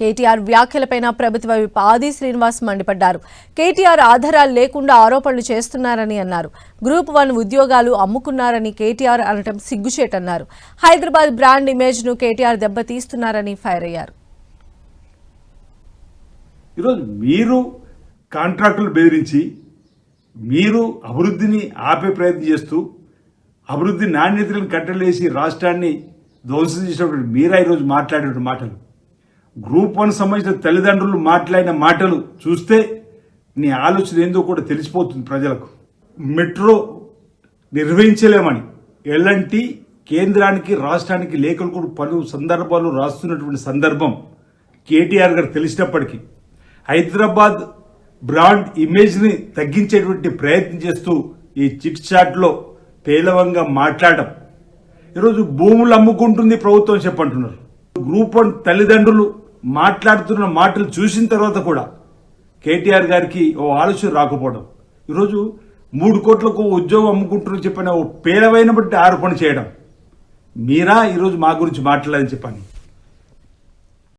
కేటీఆర్ వ్యాఖ్యలపైన ప్రభుత్వ విప్ ఆది శ్రీనివాస్ మండిపడ్డారు. కేటీఆర్ ఆధారాలు లేకుండా ఆరోపణలు చేస్తున్నారని అన్నారు. గ్రూప్ వన్ ఉద్యోగాలు అమ్ముకున్నారని కేటీఆర్ అనటం సిగ్గుచేటన్నారు. హైదరాబాద్ బ్రాండ్ ఇమేజ్ను కేటీఆర్ దెబ్బతీస్తున్నారని ఫైర్ అయ్యారు ఈరోజు మీరు కాంట్రాక్టులు బెదిరించి మీరు అభివృద్ధిని ఆపే ప్రయత్నం చేస్తూ అభివృద్ధి నాణ్యతలను కట్టలేసి రాష్ట్రాన్ని ధ్వంసం చేసినటువంటి మీరా ఈరోజు మాట్లాడేటువంటి మాటలు. గ్రూప్ వన్ సంబంధించిన తల్లిదండ్రులు మాట్లాడిన మాటలు చూస్తే నీ ఆలోచన ఏందో కూడా తెలిసిపోతుంది ప్రజలకు. మెట్రో నిర్వహించలేమని. ఎలాంటి కేంద్రానికి రాష్ట్రానికి లేఖలు కూడా పలు సందర్భాలు రాస్తున్నటువంటి సందర్భం కేటీఆర్ గారు తెలిసినప్పటికీ హైదరాబాద్ బ్రాండ్ ఇమేజ్ని తగ్గించేటువంటి ప్రయత్నం చేస్తూ ఈ చిట్ చాట్లో పేలవంగా మాట్లాడడం. ఈరోజు భూములు అమ్ముకుంటుంది ప్రభుత్వం చెప్పంటున్నారు. గ్రూప్ వన్ తల్లిదండ్రులు మాట్లాడుతున్న మాటలు చూసిన తర్వాత కూడా కేటీఆర్ గారికి ఓ ఆలోచన రాకపోవడం. ఈరోజు మూడు కోట్లకు ఉద్యోగం అమ్ముకుంటున్నారు చెప్పిన ఓ పేలవైన బట్టి ఆరోపణ చేయడం. మీరా ఈరోజు మా గురించి మాట్లాడని చెప్పాను?